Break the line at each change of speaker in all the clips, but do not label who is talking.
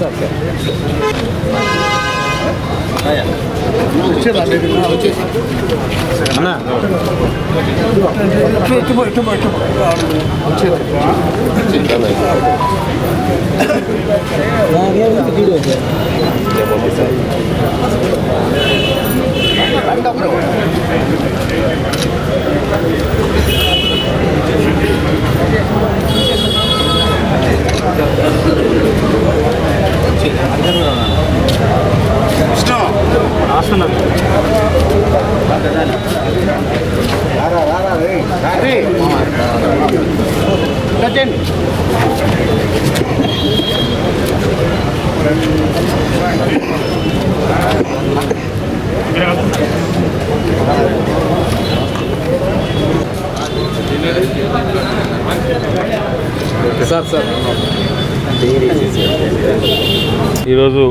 싸울게. 아야. 하나. 이거 이거 이거 이거. 어째. 진짜네. 그냥 이렇게 뒤로 이제. Sir sir.
ఈరోజు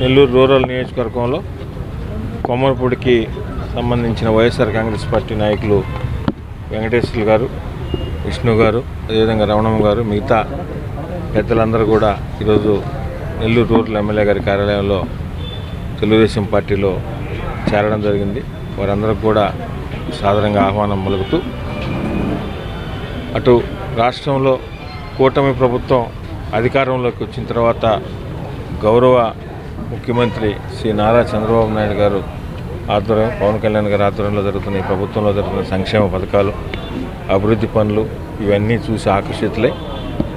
Nellore rural నియోజకవర్గంలో కొమ్మరపూడికి సంబంధించిన వైఎస్ఆర్ కాంగ్రెస్ పార్టీ నాయకులు వెంకటేశ్వర్లు గారు విష్ణు గారు అదేవిధంగా రమణమ్మ గారు మిగతా పెద్దలందరూ కూడా ఈరోజు నెల్లూరు రూరల్ ఎమ్మెల్యే గారి కార్యాలయంలో తెలుగుదేశం పార్టీలో చేరడం జరిగింది. వారందరికి కూడా సాధారణంగా ఆహ్వానం మలుగుతూ అటు రాష్ట్రంలో కూటమి ప్రభుత్వం అధికారంలోకి వచ్చిన తర్వాత గౌరవ ముఖ్యమంత్రి శ్రీ నారా చంద్రబాబు నాయుడు గారు ఆధ్వర్యం పవన్ కళ్యాణ్ గారి ఆధ్వర్యంలో జరుగుతున్న ఈ ప్రభుత్వంలో జరుగుతున్న సంక్షేమ పథకాలు అభివృద్ధి పనులు ఇవన్నీ చూసి ఆకర్షితులై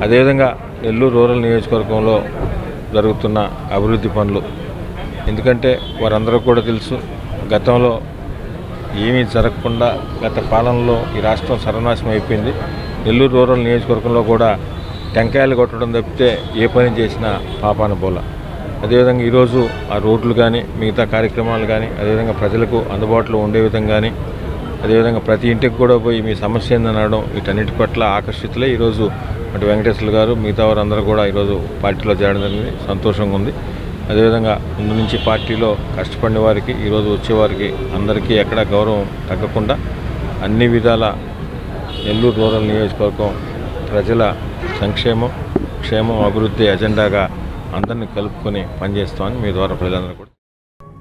అదేవిధంగా నెల్లూరు రూరల్ నియోజకవర్గంలో జరుగుతున్న అభివృద్ధి పనులు. ఎందుకంటే వారందరూ కూడా తెలుసు గతంలో ఏమీ జరగకుండా గత పాలనలో ఈ రాష్ట్రం సర్వనాశనం అయిపోయింది. నెల్లూరు రూరల్ నియోజకవర్గంలో కూడా టెంకాయలు కొట్టడం తప్పితే ఏ పని చేసినా పాపాన బోలా. అదేవిధంగా ఈరోజు ఆ రోడ్లు కానీ మిగతా కార్యక్రమాలు కానీ అదేవిధంగా ప్రజలకు అందుబాటులో ఉండే విధంగా అదేవిధంగా ప్రతి ఇంటికి కూడా పోయి మీ సమస్య ఏందని అనడం వీటన్నిటి పట్ల ఆకర్షితులే ఈరోజు అటు వెంకటేశ్వర గారు మిగతా వారందరూ కూడా ఈరోజు పార్టీలో చేరడం జరిగింది. సంతోషంగా ఉంది. అదేవిధంగా ముందు నుంచి పార్టీలో కష్టపడిన వారికి ఈరోజు వచ్చేవారికి అందరికీ ఎక్కడ గౌరవం తగ్గకుండా అన్ని విధాల నెల్లూరు రూరల్ నియోజకవర్గం ప్రజల సంక్షేమం క్షేమం అభివృద్ధి ఎజెండాగా అందరినీ కలుపుకొని పనిచేస్తామని మీ ద్వారా ప్రజలందరూ కూడా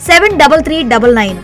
seven double three double nine